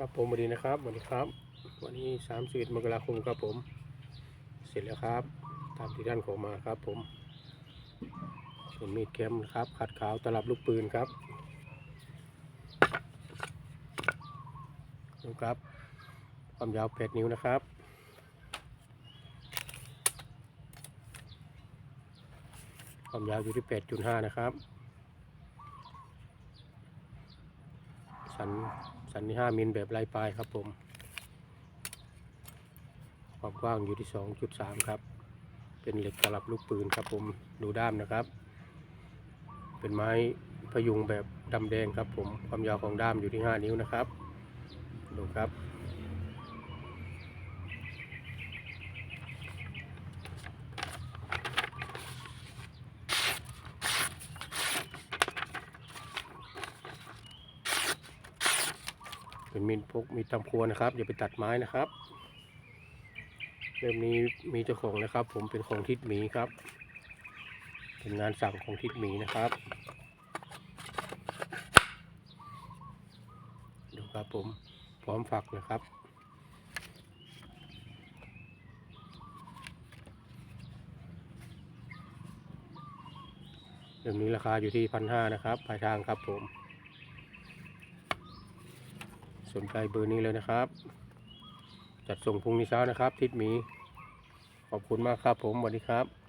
ครับผมสวัสดีนะครับสวัสดีครับวันนี้31มสิมกราคมครับผม เสร็จแล้วครับ ตามที่ท่านขอมาครับผมเป็นมีดแคมครับขัดขาวตลับลูกปืนครับดูครับ ความยาว8นิ้วนะครับความยาวอยู่ที่ 8.5 นะครับ สันสันที่5มิลแบบไล่ปลายครับผม ความกว้างอยู่ที่ 2.3 ครับ เป็นเหล็กตลับลูกปืนครับผมดูด้ามนะครับ เป็นไม้พยุงแบบดำแดงครับผม ความยาวของด้ามอยู่ที่ 5 นิ้วนะครับ ดูครับ เป็นมีดพกมีดทำครัวนะครับ อย่าไปตัดไม้นะครับเล่มนี้มีเจ้าของนะครับ ผมเป็นของทิศหมีครับ เป็นงานสั่งของทิศหมีนะครับ ดูครับผมพร้อมฝักนะครับเล่มนี้ราคาอยู่ที่พันห้านะครับปลายทางครับผม สนใจเบอร์นี้เลยนะครับ จัดส่งพรุ่งนี้เช้านะครับ ทิศหมี ขอบคุณมากครับผมสวัสดีครับ